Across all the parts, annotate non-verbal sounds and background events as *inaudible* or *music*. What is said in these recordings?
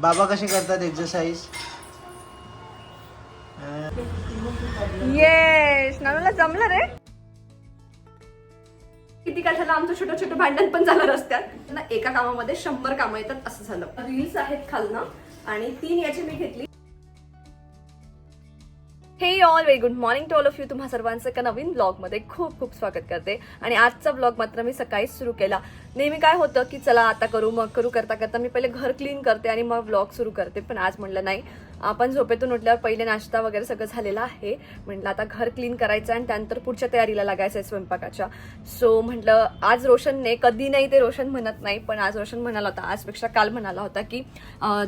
बाबा कसे करतात एक्सरसाइज येस नानूला जमलं रे. किती काय झालं आमचं छोटं छोटं भांडण पण झालं रस्त्यात. ना एका कामामध्ये शंभर कामं येतात असं झालं. रील्स आहेत खालनं आणि तीन याची मी घेतली. हे all very good morning to all of you तुम्हा सर्वांचं एका नवीन ब्लॉगमध्ये खूप खूप स्वागत करते. आणि आजचा ब्लॉग मात्र मी सकाळीच सुरू केला. नेहमी काय होतं की चला आता करू मग करू करता करता मी पहिले घर क्लीन करते आणि मग व्लॉग सुरू करते. पण आज म्हणलं नाही. आपण झोपेतून उठल्यावर पहिले नाश्ता वगैरे सगळं झालेलं आहे. म्हटलं आता घर क्लीन करायचं आणि त्यानंतर पुढच्या तयारीला लागायचं आहे स्वयंपाकाच्या. सो म्हटलं आज रोशनने कधी नाही ते रोशन म्हणत नाही पण आज रोशन म्हणाला होता. आजपेक्षा काल म्हणाला होता की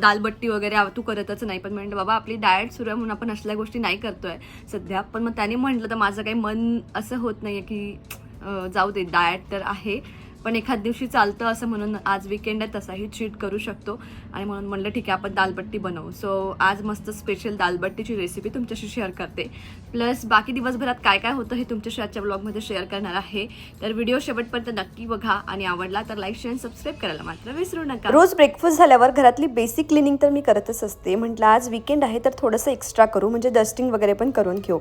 दालबट्टी वगैरे तू करतच नाही. पण म्हणलं बाबा आपली डाएट सुरू आहे म्हणून आपण असल्या गोष्टी नाही करतोय सध्या. पण मग त्याने म्हटलं तर माझं काही मन असं होत नाही की जाऊ दे डायट तर आहे. पण एखाद दिवशी चालतं असं म्हणून आज विकेंड आहे तसाही चीट करू शकतो. आणि म्हणून म्हणलं ठीक आहे आपण दालबट्टी बनवू. सो आज मस्त स्पेशल दालबट्टीची रेसिपी तुमच्याशी शेअर करते. प्लस बाकी दिवसभरात काय काय होतं हे तुमच्याशी आजच्या ब्लॉगमध्ये शेअर करणार आहे. तर व्हिडिओ शेवटपर्यंत नक्की बघा आणि आवडला तर लाईक शेअर सबस्क्राईब करायला मात्र विसरू नका. रोज ब्रेकफास्ट झाल्यावर घरातली बेसिक क्लिनिंग तर मी करतच असते. म्हटलं आज विकेंड आहे तर थोडंसं एक्स्ट्रा करू म्हणजे डस्टिंग वगैरे पण करून घेऊ.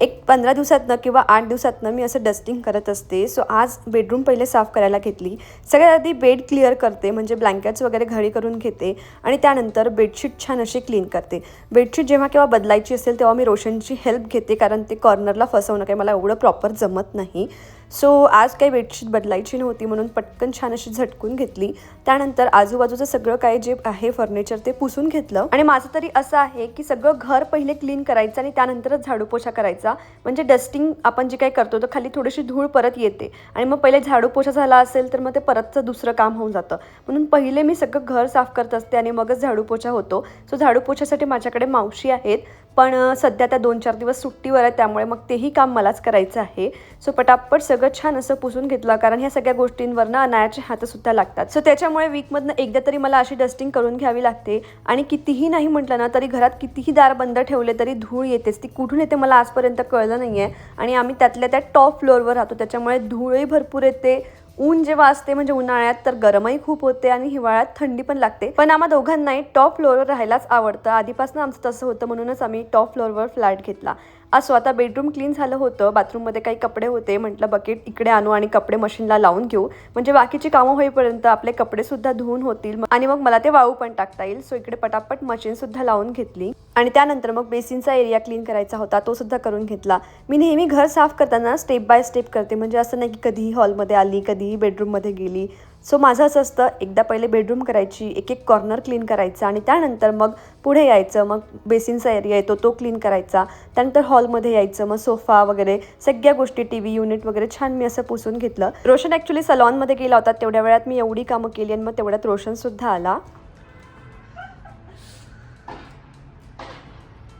एक पंधरा दिवसातनं किंवा आठ दिवसातनं मी असं डस्टिंग करत असते. सो आज बेडरूम पहिले साफ करायला घेतली. सगळ्यात आधी बेड क्लिअर करते म्हणजे ब्लँकेट्स वगैरे घरी करून घेते. आणि त्यानंतर बेडशीट छान अशी क्लीन करते. बेडशीट जेव्हा केव्हा बदलायची असेल तेव्हा मी रोशनची हेल्प घेते कारण ते कॉर्नरला फसवणं काही मला एवढं प्रॉपर जमत नाही. सो आज काही बेडशीट बदलायची नव्हती म्हणून पटकन छान अशी झटकून घेतली. त्यानंतर आजूबाजूचं सगळं काय जे आहे फर्निचर ते पुसून घेतलं. आणि माझं तरी असं आहे की सगळं घर पहिले क्लीन करायचं आणि त्यानंतरच झाडू पोछा करायचा. म्हणजे डस्टिंग आपण जे काही करतो तर खाली थोडीशी धूळ परत येते. आणि मग पहिले झाडू पोछा झाला असेल तर मग ते परतचं दुसरं काम होऊन जातं. म्हणून पहिले मी सगळं घर साफ करत असते आणि मगच झाडू पोछा होतो. सो झाडू पोछासाठी माझ्याकडे मावशी आहेत. पण सध्या त्या दोन चार दिवस सुट्टीवर आहे त्यामुळे मग तेही काम मलाच करायचं आहे. सो पटापट सगळं छान असं पुसून घेतलं कारण ह्या सगळ्या गोष्टींवरनं अनायाचे हातसुद्धा लागतात. सो त्याच्यामुळे वीकमधनं एकदा तरी मला अशी डस्टिंग करून घ्यावी लागते. आणि कितीही नाही म्हटलं ना तरी घरात कितीही दार बंद ठेवले तरी धूळ येतेच. ती कुठून येते मला आजपर्यंत कळलं नाही आहे आणि आम्ही त्यातल्या त्या टॉप फ्लोअरवर राहतो त्याच्यामुळे धूळही भरपूर येते. ऊन जेव्हा असते म्हणजे उन्हाळ्यात तर गरमही खूप होते आणि हिवाळ्यात थंडी पण लागते. पण आम्हा दोघांनाही टॉप फ्लोअरवर राहायलाच आवडतं. आधीपासून आमचं तसं होतं म्हणूनच आम्ही टॉप फ्लोअरवर फ्लॅट घेतला. असो आता बेडरूम क्लीन झालं होतं बाथरूममध्ये काही कपडे होते म्हटलं बकेट इकडे आणू आणि कपडे मशीनला लावून घेऊ. म्हणजे बाकीची कामं होईपर्यंत आपले कपडे सुद्धा धुवून होतील. आणि मग मला ते वाळू पण टाकता येईल. सो इकडे पटापट मशीन सुद्धा लावून घेतली. आणि त्यानंतर मग बेसिनचा एरिया क्लीन करायचा होता तो सुद्धा करून घेतला. मी नेहमी घर साफ करताना स्टेप बाय स्टेप करते. म्हणजे असं नाही की कधीही हॉलमध्ये आली कधीही बेडरूममध्ये गेली. सो माझं असं असतं एकदा पहिले बेडरूम करायची एक एक कॉर्नर क्लीन करायचा आणि त्यानंतर मग पुढे यायचं मग बेसिनचा एरिया येतो तो क्लीन करायचा. त्यानंतर हॉलमध्ये यायचं मग सोफा वगैरे सगळ्या गोष्टी टी व्ही युनिट वगैरे छान मी असं पुसून घेतलं. रोशन ॲक्च्युली सलॉनमध्ये गेला होता तेवढ्या वेळात मी एवढी कामं केली आणि मग तेवढ्यात रोशनसुद्धा आला.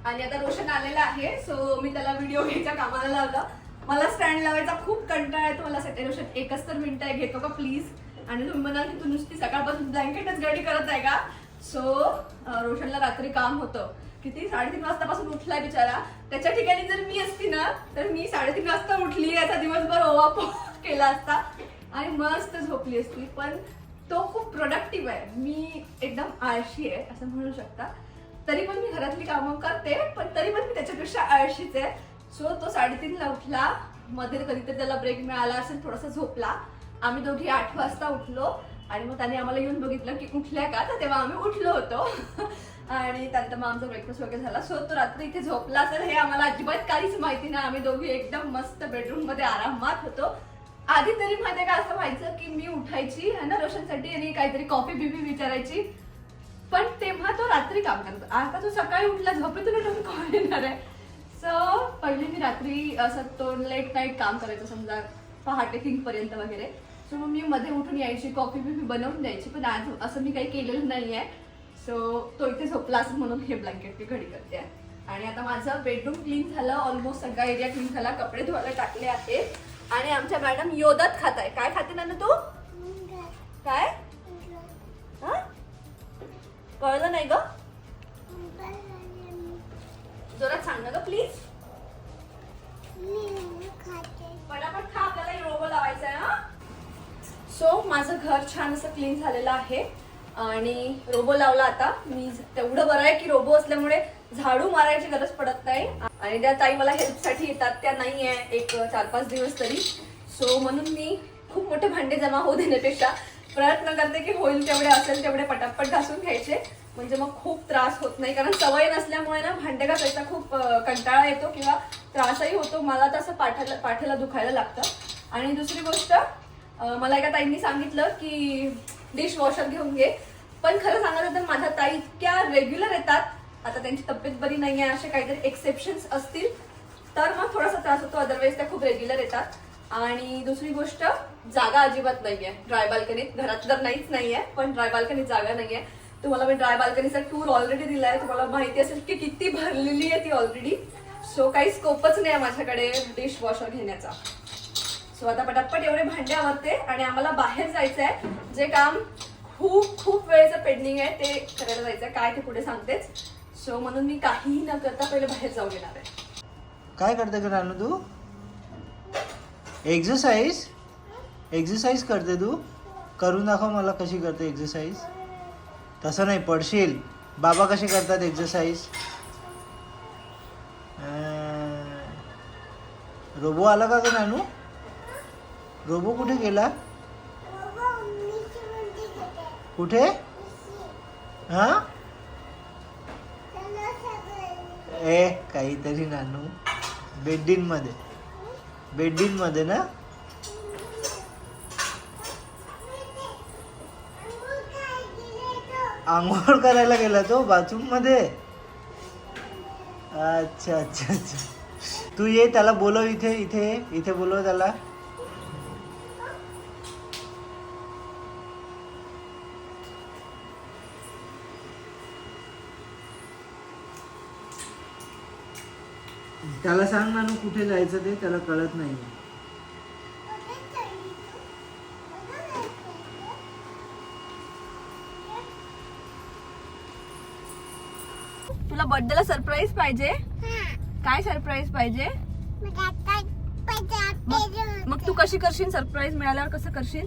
आणि आता रोशन आलेला आहे सो मी त्याला व्हिडिओ घ्यायच्या कामाला लावला. मला स्टँड लावायचा खूप कंटाळा येतो मला रोशन एकच तर मिनिटं आहे घेतो का प्लीज आणि तुम्ही म्हणाल की तू नुसती सकाळपासून ब्लँकेटच गडी करत आहे का? सो रोशनला रात्री काम होतं. किती? साडेतीन वाजतापासून उठलाय बिचारा. त्याच्या ठिकाणी जर मी असती ना तर मी साडेतीन वाजता उठली याचा दिवसभर ओवाप *laughs* केला असता. आणि मस्त झोपली असती. पण तो खूप प्रोडक्टिव्ह आहे. मी एकदम आळशी आहे असं म्हणू शकता. तरी पण मी घरातली कामं करते पण तरी पण मी त्याच्यापेक्षा आळशीच आहे. सो तो साडेतीनला उठला. मध्ये कधीतरी त्याला ब्रेक मिळाला असेल थोडासा झोपला. आम्ही दोघी आठ वाजता उठलो आणि मग त्याने आम्हाला येऊन बघितलं की उठल्या का? तर तेव्हा आम्ही उठलो होतो. आणि त्यानंतर मग आमचा ब्रेकफास्ट वगैरे झाला. सो तो रात्री इथे झोपला असेल हे आम्हाला अजिबात काहीच माहिती नाही. आम्ही दोघी एकदम मस्त बेडरूममध्ये आरामात होतो. आधी तरी माहिती का असं व्हायचं की मी उठायची है ना रोशनसाठी आणि काहीतरी कॉफी बिबी विचारायची. पण तेव्हा तो रात्री काम करतो आता तो सकाळी उठला झोपेतून उठून कॉल येणार आहे? सो पहिले मी रात्री असं तो लेट नाईट काम करायचं समजा. पहाटे तीन वगैरे. सो मग मी मध्ये उठून यायची कॉफी बिफी बनवून द्यायची पण आज असं मी काही केलेलं नाही आहे सो तो इथे झोपला असं म्हणून हे ब्लँकेट मी घडी करते. आहे. आणि आता माझं बेडरूम क्लीन झालं ऑलमोस्ट सगळा एरिया क्लीन झाला कपडे धुवायला टाकले आहेत आणि आमच्या मॅडम योदात खात आहे काय खाते ना तू? काय? कळलं नाही ग? जोरात सांग ना ग प्लीज पटापट खा आपल्याला रोबो लावायचा आहे हा? सो माझं घर छान असं क्लीन झालेलं आहे. आणि रोबो लावला आता. मी तेवढं बरं आहे की रोबो असल्यामुळे झाडू मारायची गरज पडत नाही. आणि त्या ताई मला हेल्पसाठी येतात. त्या नाही आहे एक चार पाच दिवस तरी. सो म्हणून मी खूप मोठे भांडे जमा होऊ देण्यापेक्षा प्रयत्न करते की होईल तेवढे असेल तेवढे पटापट घासून घ्यायचे. म्हणजे मग खूप त्रास होत नाही. कारण सवय नसल्यामुळे ना भांडे घासायचा खूप कंटाळा येतो किंवा त्रासही होतो. मला तसं पाठाला पाठीला दुखायला लागतं. आणि दुसरी गोष्ट मला एका ताईंनी सांगितलं की डिशवॉशर घेऊन घे. पण खरं सांगायचं तर माझ्या ताई इतक्या रेग्युलर येतात. आता त्यांची तब्येत बरी नाही आहे असे काहीतरी एक्सेप्शन्स असतील. तर मग थोडासा त्रास होतो. अदरवाईज त्या खूप रेग्युलर येतात. आणि दुसरी गोष्ट जागा अजिबात नाही आहे ड्राय बाल्कनीत घरात तर नाहीच नाही आहे पण ड्राय बाल्कनीत जागा नाही आहे तुम्हाला मी ड्राय बाल्कनीचा टूर ऑलरेडी दिलाय. तुम्हाला माहिती असेल की किती भरलेली आहे ती ऑलरेडी सो काही स्कोपच नाही आहे माझ्याकडे डिश वॉशर घेण्याचा. सो आता पटापट एवढे भांडे आवडते आणि आम्हाला बाहेर जायचं आहे जे काम खूप खूप वेळेचं पेंडिंग आहे ते करायला जायचं आहे काय ते पुढे सांगतेच. सो म्हणून मी काहीही न करता पहिले बाहेर जाऊन येणार आहे. काय करते का रानू तू? एक्झरसाइज एक्झरसाइज करते तू? करून दाखव मला कशी करते एक्झरसाइज तसं नाही पडशील. बाबा कसे करतात एक्झरसाइज रोबो आला का ग नानू? रोबो कुठे गेला? कुठे? हा? ए काहीतरी नानू. बेड्डीन मध्ये बेड्डीन मध्ये ना? आंघोळ करायला गेला तो बाथरूममध्ये? अच्छा अच्छा अच्छा. तू ये त्याला बोलव इथे इथे ये. इथे बोलव त्याला. त्याला सांग ना कुठे जायचं ते त्याला कळत नाही तुला बर्थडेला सरप्राईज पाहिजे. काय सरप्राईज पाहिजे? मग तू कशी करशील सरप्राईज मिळाल्यावर कसं करशील?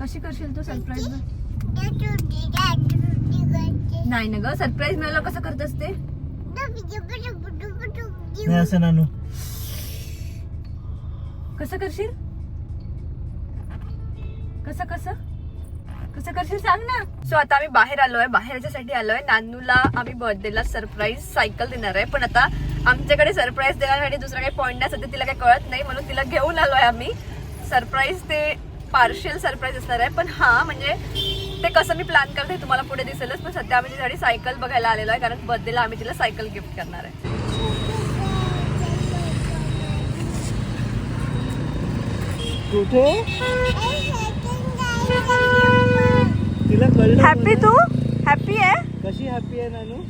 कशी करशील तू सरप्राईज नाही ना ग सरप्राईज मिळाल्यावर कसं करत असते? नाही असं नानू. कसं करशील? कसं कसं? कसं करशील सांग ना. सो आता आम्ही बाहेर आलोय. बाहेर याच्यासाठी आलोय. नानूला आम्ही बर्थडेला सरप्राईज सायकल देणार आहे. पण आता आमच्याकडे सरप्राईज देण्यासाठी दुसरा काही पॉईंट नाही. सध्या तिला काही कळत नाही. म्हणून तिला घेऊन आलोय आम्ही. सरप्राईज ते पार्शियल सरप्राईज असणार आहे. पण हा म्हणजे ते कसं मी प्लॅन करते तुम्हाला पुढे दिसेलच. पण सध्या आम्ही तिच्यासाठी सायकल बघायला आलेलो आहे. कारण बर्थडेला आम्ही तिला सायकल गिफ्ट करणार आहे. कुठे? तिला कळलं हॅपी. तू? हॅपी आहे? कशी हॅपी आहे नानू?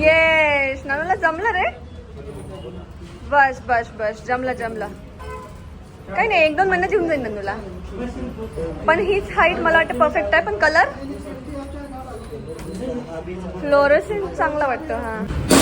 येस नानूला जमलं रे. बस बस बस जमलं जमलं. काही नाही एक दोन महिन्यात येऊन जाईल नानूला. पण हीच हाईट मला वाटतं परफेक्ट आहे पण कलर फ्लोरोसिन चांगला वाटतं हा.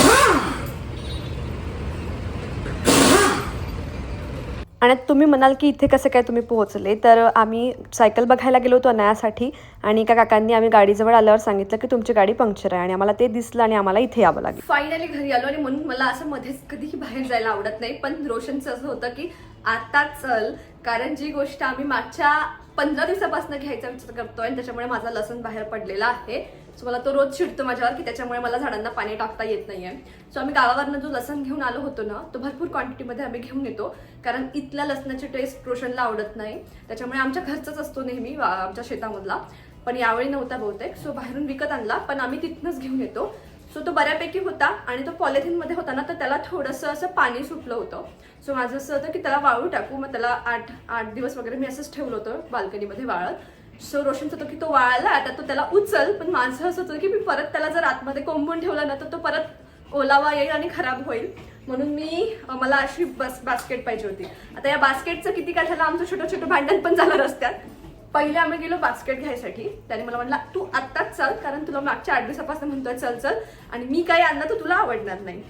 आणि तुम्ही म्हणाल की इथे कसं काय तुम्ही पोहोचले? तर आम्ही सायकल बघायला गेलो होतो अनायासाठी आणि एका काकांनी आम्ही गाडीजवळ आल्यावर सांगितलं की तुमची गाडी पंक्चर आहे आणि आम्हाला ते दिसलं आणि आम्हाला इथे यावं लागेल. फायनली घरी आलो आणि म्हणून मला असं मध्येच कधीही बाहेर जायला आवडत नाही. पण रोशनचं असं होतं की आता चल कारण जी गोष्ट आम्ही मागच्या पंधरा दिवसापासून घ्यायचा विचार करतोय आणि त्याच्यामुळे माझा लसण बाहेर पडलेला आहे. सो मला तो रोज चिडतो माझ्यावर की त्याच्यामुळे मला झाडांना पाणी टाकता येत नाहीये. सो आम्ही गावावरनं जो लसण घेऊन आलो होतो ना तो भरपूर क्वांटिटीमध्ये आम्ही घेऊन येतो कारण इथल्या लसणाची टेस्ट रोशनला आवडत नाही. त्याच्यामुळे आमच्या घरचाच असतो नेहमी वा- आमच्या शेतामधला. पण यावेळी नव्हता बहुतेक. सो बाहेरून विकत आणला पण आम्ही तिथनंच घेऊन येतो. सो तो बऱ्यापैकी होता आणि तो पॉलिथिनमध्ये होता ना तर त्याला थोडंसं असं पाणी सुटलं होतं. सो माझं असं होतं की त्याला वाळू टाकू मग त्याला आठ आठ दिवस वगैरे मी असंच ठेवलं होतं बाल्कनीमध्ये वाळत. सो रोशनचं होतं की तो वाळला आता तो त्याला उचल पण माझं असं होतं की मी परत त्याला जर आतमध्ये कोंबून ठेवला ना तर तो परत ओलावा येईल आणि खराब होईल. म्हणून मी मला अशी बस बास्केट पाहिजे होती. आता या बास्केटचं किती काय झालं आमचं छोटं छोटं भांडण पण झालं रस्त्यात. पहिले आम्ही गेलो बास्केट घ्यायसाठी. त्याने मला म्हटलं तू आत्ताच चल कारण तुला मागच्या आठ दिवसापासून म्हणतोय चल चल. आणि मी काही आणलं तर तुला आवडणार नाही.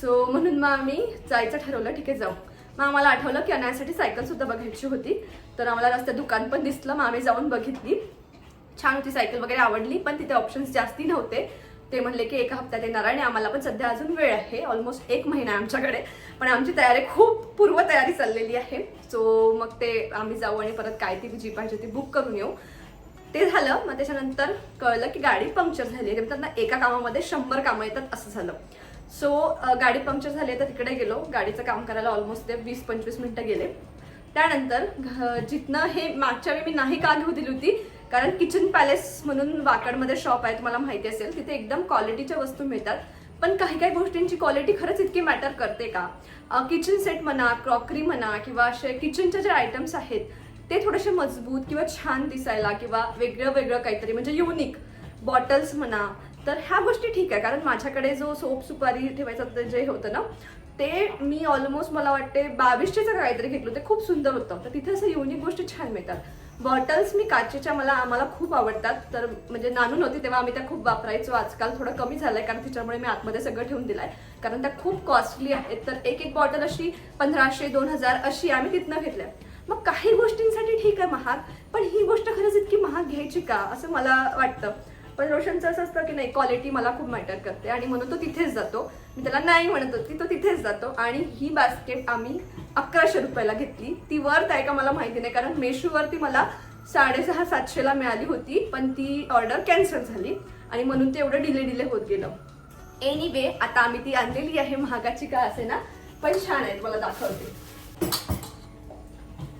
सो म्हणून मग आम्ही जायचं ठरवलं ठीक आहे जाऊ. मग आम्हाला आठवलं की आणण्यासाठी सायकलसुद्धा बघायची होती. तर आम्हाला रस्त्यात दुकान पण दिसलं मग आम्ही जाऊन बघितली. छान होती सायकल वगैरे आवडली पण तिथे ऑप्शन्स जास्ती नव्हते. ते म्हणले की एका हप्त्यात येणार आणि आम्हाला पण सध्या अजून वेळ आहे. ऑलमोस्ट एक महिना आहे आमच्याकडे. पण आमची तयारी खूप पूर्वतयारी चाललेली आहे. सो मग ते आम्ही जाऊ आणि परत काय ती जी पाहिजे ती बुक करून येऊ. ते झालं. मग त्याच्यानंतर कळलं की गाडी पंक्चर झाली आहे. त्यांना एका कामामध्ये शंभर कामं येतात असं झालं. सो गाडी पंक्चर झाली तर तिकडे गेलो. गाडीचं काम करायला ऑलमोस्ट ते वीस पंचवीस मिनटं गेले. त्यानंतर घ- जिथनं हे मागच्या वेळी मी नाही का घेऊ दिली होती कारण किचन पॅलेस म्हणून वाकडमध्ये शॉप आहे तुम्हाला माहिती असेल तिथे एकदम क्वालिटीच्या वस्तू मिळतात. पण काही काही गोष्टींची क्वालिटी खरंच इतकी मॅटर करते का? किचन सेट म्हणा क्रॉकरी म्हणा किंवा असे किचनच्या जे आयटम्स आहेत ते थोडेसे मजबूत किंवा छान दिसायला किंवा वेगळं वेगळं काहीतरी म्हणजे युनिक बॉटल्स म्हणा तर ह्या गोष्टी ठीक आहे. कारण माझ्याकडे जो सोप सुपारी ठेवायचं ते जे होतं ना ते मी ऑलमोस्ट मला वाटते बावीसशेचं काहीतरी घेतलं ते खूप सुंदर होतं. तर तिथे असं युनिक गोष्टी छान मिळतात. बॉटल्स मी काचेच्या मला आम्हाला खूप आवडतात. तर म्हणजे नानून होती तेव्हा आम्ही त्या खूप वापरायचो. आजकाल थोडं कमी झालंय कारण तिच्यामुळे मी आतमध्ये सगळं ठेवून आहे कारण त्या खूप कॉस्टली आहेत. तर एक एक बॉटल अशी पंधराशे दोन हजार अशी आम्ही तिथनं घेतल्या. मग काही गोष्टींसाठी ठीक आहे महाग पण ही गोष्ट खरंच इतकी महाग घ्यायची का? असं मला वाटतं. पण रोशनचं असं असतं की नाही क्वालिटी मला खूप मॅटर करते आणि म्हणून तो तिथेच जातो. मी त्याला नाही म्हणत होती तो तिथेच जातो आणि ही बास्केट आम्ही अकराशे रुपयाला घेतली. ती वर्थ आहे का मला माहिती नाही कारण मेशोवरती मला साडेसहा सातशेला मिळाली होती पण ती ऑर्डर कॅन्सल झाली आणि म्हणून ते एवढं डिले डिले होत गेलं. एनी वे आता आम्ही ती आणलेली आहे महागाची का असे ना पण छान आहेत मला दाखवते.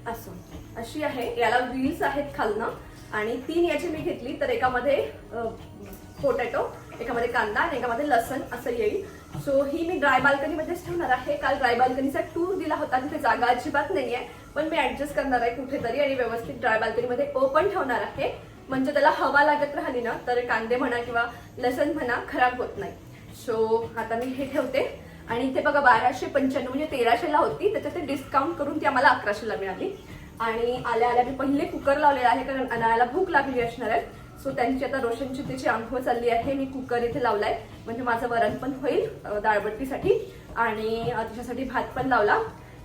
असं. अशी आहे याला व्हील्स आहेत खालनं. आणि तीन याची मी घेतली तर एकामध्ये पोटॅटो एकामध्ये कांदा आणि एकामध्ये लसण असं येईल. सो ही मी ड्राय बाल्कनीमध्येच ठेवणार आहे. काल ड्राय बाल्कनीचा टूर दिला होता तिथे जागा अजिबात नाही आहे पण मी ऍडजस्ट करणार आहे कुठेतरी आणि व्यवस्थित ड्राय बाल्कनीमध्ये ओपन ठेवणार आहे. म्हणजे त्याला हवा लागत राहिली ना तर कांदे म्हणा किंवा लसण म्हणा खराब होत नाही. सो आता मी हे ठेवते. आणि इथे बघा बाराशे पंच्याण्णव म्हणजे तेराशेला होती त्याच्यात ते डिस्काउंट करून ती आम्हाला अकराशेला मिळाली. आणि आल्या आल्या मी पहिले कुकर लावलेला आहे कारण अनायाला भूक लागली असणार आहे. सो त्यांची आता रोशनची तिची आंघोळ चालली आहे. मी कुकर इथे लावलाय. म्हणजे माझं वरण पण होईल डाळबट्टीसाठी. आणि तिच्यासाठी भात पण लावला.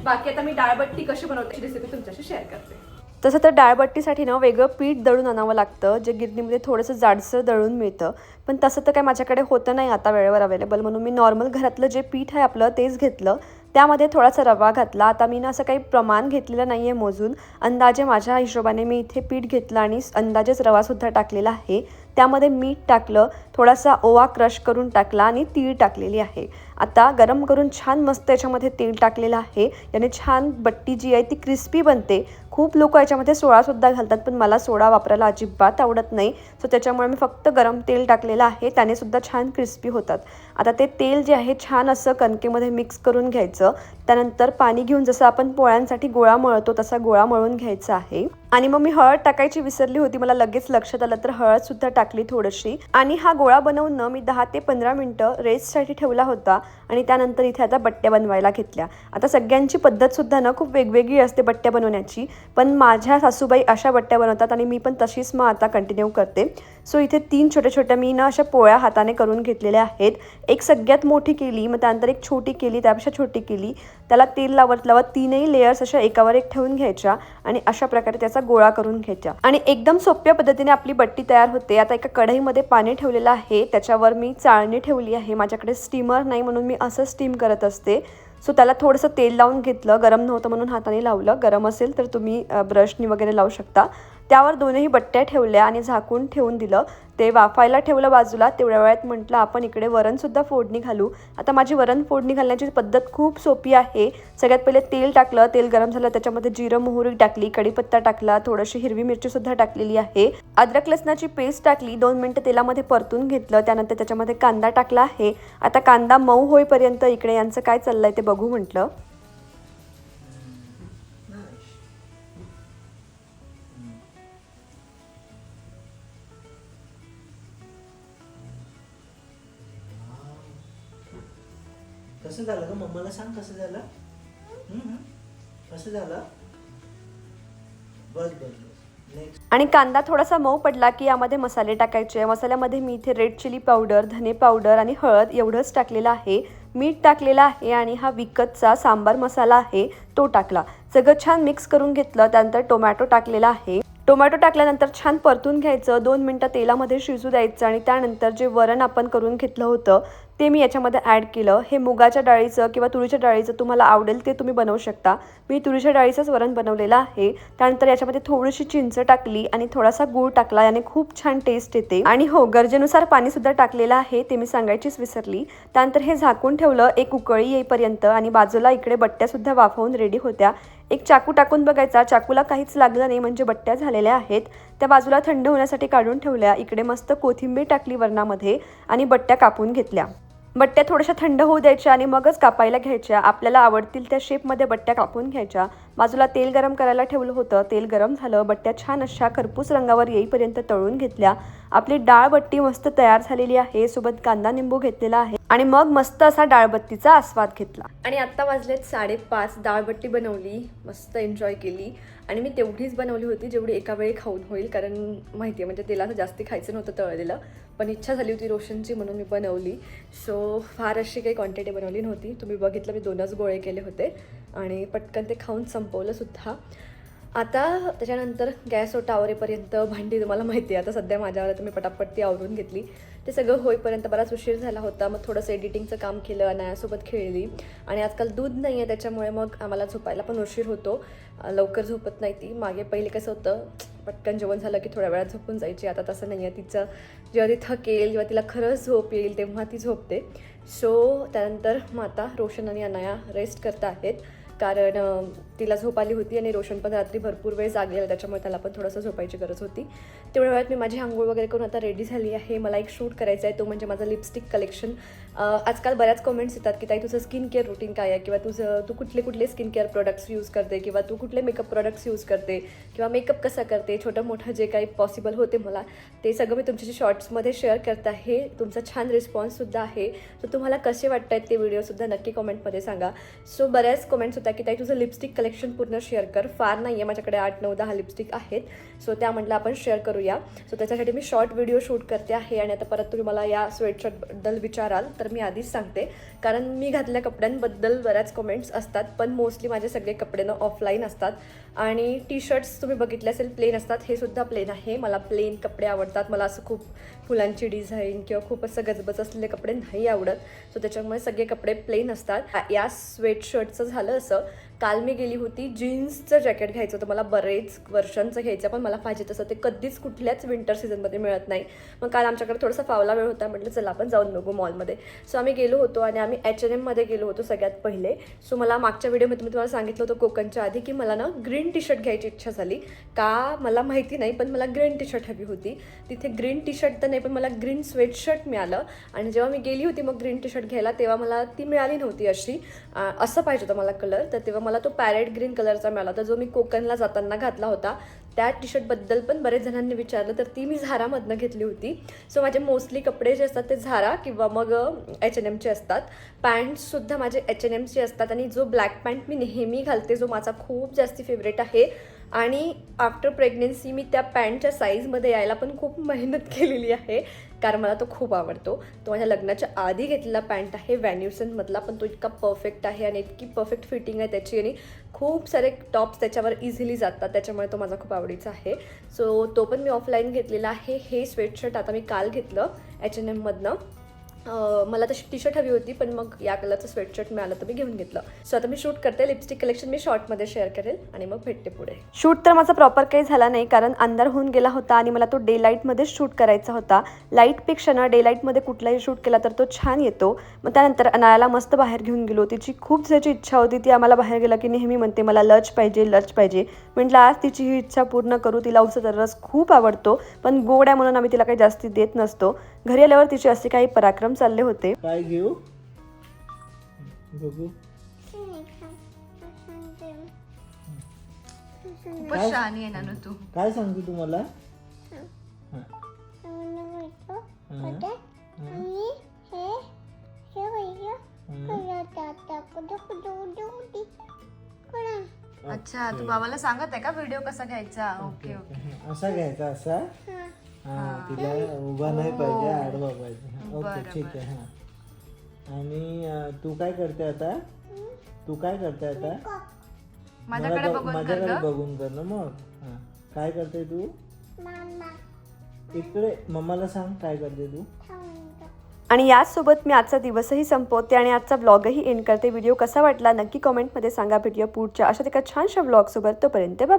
बाकी आता मी डाळबट्टी कशी बनवते रेसिपी तुमच्याशी शेअर करते. तसं तर डाळबट्टीसाठी ना वेगळं पीठ दळून आणावं लागतं जे गिरणीमध्ये थोडंसं जाडसर दळून मिळतं. पण तसं तर काय माझ्याकडे होतं नाही आता वेळेवर अवेलेबल म्हणून मी नॉर्मल घरातलं जे पीठ आहे आपलं तेच घेतलं. त्यामध्ये थोडासा रवा घातला. आता मी ना असं काही प्रमाण घेतलेलं नाही आहे मोजून. अंदाजे माझ्या हिशोबाने मी इथे पीठ घेतलं आणि अंदाजेच रवासुद्धा टाकलेला आहे. त्यामध्ये मीठ टाकलं थोडासा ओवा क्रश करून टाकला आणि तीळ टाकलेली आहे. आता गरम करून छान मस्त याच्यामध्ये तेल टाकलेलं आहे. याने छान बट्टी जी आहे ती क्रिस्पी बनते. खूप लोक याच्यामध्ये सोडासुद्धा घालतात पण मला सोडा वापरायला अजिबात आवडत नाही. सो त्याच्यामुळे मी फक्त गरम तेल टाकलेलं आहे. त्याने सुद्धा छान क्रिस्पी होतात. आता ते तेल जे आहे छान असं कणकेमध्ये मिक्स करून घ्यायचं. त्यानंतर पाणी घेऊन जसं आपण पोळ्यांसाठी गोळा मळतो तसा गोळा मळून घ्यायचा आहे. आणि मग मी हळद टाकायची विसरली होती मला लगेच लक्षात आलं तर हळद सुद्धा टाकली थोडीशी. आणि हा गोळा बनवून मी दहा ते पंधरा मिनटं रेस्टसाठी ठेवला होता आणि त्यानंतर इथे आता बट्ट्या बनवायला घेतल्या. आता सगळ्यांची पद्धतसुद्धा ना खूप वेगवेगळी असते बट्ट्या बनवण्याची. पण माझ्या सासूबाई अशा बट्ट्या बनवतात आणि मी पण तशीच मग आता कंटिन्यू करते. सो इथे तीन छोट्या छोट्या मी ना अशा पोळ्या हाताने करून घेतलेल्या आहेत. एक सगळ्यात मोठी केली मग त्यानंतर एक छोटी केली त्यापेक्षा छोटी केली. त्याला तेल लावत लावत तीनही लेयर्स अशा एकावर एक ठेवून घ्यायच्या आणि अशा प्रकारे त्याचा गोळा करून घ्यायच्या. आणि एकदम सोप्या पद्धतीने आपली बट्टी तयार होते. आता एका कढईमध्ये पाणी ठेवलेलं आहे. त्याच्यावर मी चाळणी ठेवली आहे. माझ्याकडे स्टीमर नाही म्हणून मी असं स्टीम करत असते. सो त्याला थोडंसं तेल लावून घेतलं. गरम नव्हतं म्हणून हाताने लावलं. गरम असेल तर तुम्ही ब्रशनी वगैरे लावू शकता. त्यावर दोन्ही बट्ट्या ठेवल्या आणि झाकून ठेवून दिलं. ते वाफायला ठेवलं बाजूला तेवढ्या वेळात म्हटलं आपण इकडे वरणसुद्धा फोडणी घालू. आता माझी वरण फोडणी घालण्याची पद्धत खूप सोपी आहे. सगळ्यात पहिले तेल टाकलं तेल गरम झालं त्याच्यामध्ये जिरं मोहरी टाकली कढीपत्ता टाकला थोडीशी हिरवी मिरचीसुद्धा टाकलेली आहे. अद्रक लसणाची पेस्ट टाकली दोन मिनटं तेलामध्ये परतून घेतलं त्यानंतर त्याच्यामध्ये कांदा टाकला आहे. आता कांदा मऊ होईपर्यंत इकडे यांचं काय चाललंय ते बघू म्हटलं. कसं झालं ग? मम्माला सांग कसं झालं? कसं झालं? बस बस बस. नेक्स्ट आणि कांदा थोडासा मऊ पडला की यामध्ये मसाले टाकायचे. मसाल्यामध्ये मी इथे रेड चिली पावडर धने पावडर आणि हळद एवढंच टाकलेलं आहे. मीठ टाकलेलं आहे आणि हा विकतचा सांबार मसाला आहे. तो टाकला. सगळं छान मिक्स करून घेतलं. त्यानंतर टोमॅटो टाकलेला आहे. टोमॅटो टाकल्यानंतर छान परतून घ्यायचं दोन मिनटं तेलामध्ये शिजू द्यायचं आणि त्यानंतर जे वरण आपण करून घेतलं होतं ते मी याच्यामध्ये ॲड केलं. हे मुगाच्या डाळीचं किंवा तुरीच्या डाळीचं तुम्हाला आवडेल ते तुम्ही बनवू शकता. मी तुरीच्या डाळीचंच वरण बनवलेलं आहे. त्यानंतर याच्यामध्ये थोडीशी चिंच टाकली आणि थोडासा गूळ टाकला. याने खूप छान टेस्ट येते. आणि हो गरजेनुसार पाणीसुद्धा टाकलेलं आहे ते मी सांगायचीच विसरली. त्यानंतर हे झाकून ठेवलं. एक उकळी येईपर्यंत आणि बाजूला इकडे बट्ट्यासुद्धा वाफवून रेडी होत्या. एक चाकू टाकून बघायचा. चाकूला काहीच लागलं नाही म्हणजे बट्ट्या झालेल्या आहेत. त्या बाजूला थंड होण्यासाठी काढून ठेवल्या. इकडे मस्त कोथिंबीर टाकली वरणामध्ये आणि बट्ट्या कापून घेतल्या. बट्ट्या थोड्याशा थंड होऊ द्यायच्या आणि मगच कापायला घ्यायच्या. आपल्याला आवडतील त्या शेपमध्ये बट्ट्या कापून घ्यायच्या. बाजूला तेल गरम करायला ठेवलं होतं. तेल गरम झालं बट्ट्या छान अशा खरपूस रंगावर येईपर्यंत तळून घेतल्या. आपली डाळबट्टी मस्त तयार झालेली आहे. सोबत कांदा निंबू घेतलेला आहे आणि मग मस्त असा डाळबत्तीचा आस्वाद घेतला. आणि आत्ता वाजलेत साडेपाच. डाळबट्टी बनवली. मस्त एन्जॉय केली. आणि मी तेवढीच बनवली होती जेवढी एका वेळी खाऊन होईल कारण माहिती आहे म्हणजे तिला असं जास्त खायचं नव्हतं तळलेलं. पण इच्छा झाली होती रोशनची म्हणून मी बनवली. सो फार अशी काही क्वांटिटी बनवली नव्हती. तुम्ही बघितलं मी दोनच गोळे केले होते. आणि पटकन ते खाऊन संपवलंसुद्धा आता त्याच्यानंतर गॅस ओटा आवरेपर्यंत भांडी तुम्हाला माहिती आहे. आता सध्या माझ्यावर तुम्ही मी पटापट ती आवरून घेतली. ते सगळं होईपर्यंत बराच उशीर झाला होता. मग थोडंसं एडिटिंगचं काम केलं अनायासोबत खेळली. आणि आजकाल दूध नाही आहे त्याच्यामुळे मग आम्हाला झोपायला पण उशीर होतो. लवकर झोपत नाही ती. मागे पहिले कसं होतं पटकन जेवण झालं की थोड्या वेळात झोपून जायची. आता तसं नाही आहे तिचं जेव्हा ती थकेल किंवा तिला खरंच झोप येईल तेव्हा ती झोपते. सो त्यानंतर माता रोशन आणि अनाया रेस्ट करता आहेत. कारण तिला झोप आली होती आणि रोशन पण रात्री भरपूर वेळ जागलेला त्याच्यामुळे त्याला पण थोडंसं झोपायची गरज होती. तेवढ्या वेळात मी माझी आंघोळ वगैरे करून आता रेडी झाली आहे. मला एक शूट करायचा आहे तो म्हणजे माझा लिपस्टिक कलेक्शन आजकाल बऱ्याच कमेंट्स येतात की ताई तुझं स्किन केअर रुटीन काय आहे? किंवा तुझं तू कुठले कुठले स्किन केअर प्रोडक्ट्स यूज करते? किंवा तू कुठले मेकअप प्रोडक्ट्स यूज करते? किंवा मेकअप कसा करते? छोटं मोठं जे काही पॉसिबल होते मला ते सगळं मी तुमच्याशी शॉर्ट्समध्ये शेअर करत आहे. तुमचा छान रिस्पॉन्ससुद्धा आहे. तर तुम्हाला कसे वाटत आहेत ते व्हिडिओसुद्धा नक्की कॉमेंटमध्ये सांगा. सो बऱ्याच कमेंट्स होत्या की ताई तुझं लिपस्टिक कलेक्शन पूर्ण शेअर कर. फार नाही आहे माझ्याकडे आठ नऊ दहा लिपस्टिक आहेत. सो त्या म्हटलं आपण शेअर करूया. सो त्याच्यासाठी मी शॉर्ट व्हिडिओ शूट करते आहे आणि आता परत तुम्ही मला या स्वेटशर्टबद्दल विचाराल तर मी आधीच सांगते. कारण मी घातल्या कपड्यांबद्दल बऱ्याच कमेंट्स असतात पण मोस्टली माझे सगळे कपडे ना ऑफलाईन असतात. आणि टी शर्ट्स तुम्ही बघितले असेल प्लेन असतात हे सुद्धा प्लेन आहे. मला प्लेन कपडे आवडतात. मला असं खूप फुलांची डिझाईन किंवा खूप असं गजबज असलेले कपडे नाही आवडत. सो त्याच्यामुळे सगळे कपडे प्लेन असतात. या स्वेटशर्टचं झालं असं. काल मी गेली होती जीन्सचं जॅकेट घ्यायचं होतं. मला बरेच वर्षांचं घ्यायचं पण मला पाहिजे तसं ते कधीच कुठल्याच विंटर सीझनमध्ये मिळत नाही. मग काल आमच्याकडे थोडासा फावला वेळ होता म्हटलं चला आपण जाऊन बघू मॉलमध्ये सो आम्ही गेलो होतो आणि आम्ही H&M एच एन एममध्ये गेलो होतो सगळ्यात पहिले. सो मला मागच्या व्हिडिओमध्ये मी तुम्हाला सांगितलं होतं कोकणच्या आधी की मला ना ग्रीन टी शर्ट घ्यायची इच्छा झाली. का मला माहिती नाही पण मला ग्रीन टी शर्ट हवी होती. तिथे ग्रीन टी शर्ट तर नाही पण मला ग्रीन स्वेट शर्ट मिळालं. आणि जेव्हा मी गेली होती मग ग्रीन टी शर्ट घ्यायला तेव्हा मला ती मिळाली नव्हती अशी. असं पाहिजे होतं मला कलर तर तेव्हा मला तो पॅरेट ग्रीन कलरचा मिळाला होता जो मी कोकणला जाताना घातला होता. त्या टी शर्टबद्दल पण बरेच जणांनी विचारलं तर ती मी झारामधनं घेतली होती. सो माझे मोस्टली कपडे जे असतात ते झारा किंवा मग एच एन एमचे असतात पॅन्टसुद्धा माझे एच एन एमचे असतात आणि जो ब्लॅक पॅन्ट मी नेहमी घालते जो माझा खूप जास्ती फेवरेट आहे. आणि आफ्टर प्रेग्नेन्सी मी त्या पॅन्टच्या साईजमध्ये यायला पण खूप मेहनत केलेली आहे. कारण मला तो खूप आवडतो. तो माझ्या लग्नाच्या आधी घेतलेला पॅन्ट आहे व्हॅन्युसनमधला पण तो इतका परफेक्ट आहे आणि इतकी परफेक्ट फिटिंग आहे त्याची आणि खूप सारे टॉप्स त्याच्यावर इझिली जातात त्याच्यामुळे तो माझा खूप आवडीचा आहे. सो तो पण मी ऑफलाईन घेतलेला आहे. हे स्वेटशर्ट आता मी काल घेतलं H&M एच एन एममधनं मला तशी टी शर्ट हवी होती पण मग या कलरचं स्वेटशर्ट मिळालं तर मी घेऊन घेतलं. सो आता मी शूट करते लिपस्टिक कलेक्शन मी शॉर्टमध्ये शेअर करेल आणि मग भेटते पुढे. शूट तर माझा प्रॉपर काही झाला नाही कारण अंधार होऊन गेला होता आणि मला तो डे लाईटमध्ये शूट करायचा होता. लाईटपेक्षा ना डे लाईटमध्ये कुठलाही शूट केला तर तो छान येतो. मग त्यानंतर अनायाला मस्त बाहेर घेऊन गेलो. तिची खूप ज्याची इच्छा होती ती आम्हाला बाहेर गेला की नेहमी म्हणते मला लच पाहिजे लच पाहिजे. म्हटलं आज तिची ही इच्छा पूर्ण करू तिला उसाचा रस खूप आवडतो पण गोड आहे म्हणून आम्ही तिला काही जास्ती देत नसतो. घरी आल्यावर तिचे असे काही पराक्रम चालले होते. काय घेऊ? बघू. खूपच शहाणी आहे ना तू. काय सांगते तुम्हाला? अच्छा तू बाबाला सांगत आहे का व्हिडिओ कसा घ्यायचा? ओके ओके असा घ्यायचा असा? हा. तिला उभा नाही पाहिजे आडवा पाहिजे. ओके ठीक आहे हा. आणि तू काय करते आता? तू काय करते आता? माझ्याकडे मला बघून कर माझ्याकडे गं. बघून कर ना मग. हा. काय करते तू? इकडे मम्माला सांग काय करते तू. आणि याचसोबत मी आजचा दिवसही संपवते आणि आजचा ब्लॉगही एंड करते. व्हिडिओ कसा वाटला नक्की कमेंटमध्ये सांगा. भेटूया पुढच्या अशा एका छानशा ब्लॉगसोबत तोपर्यंत बाय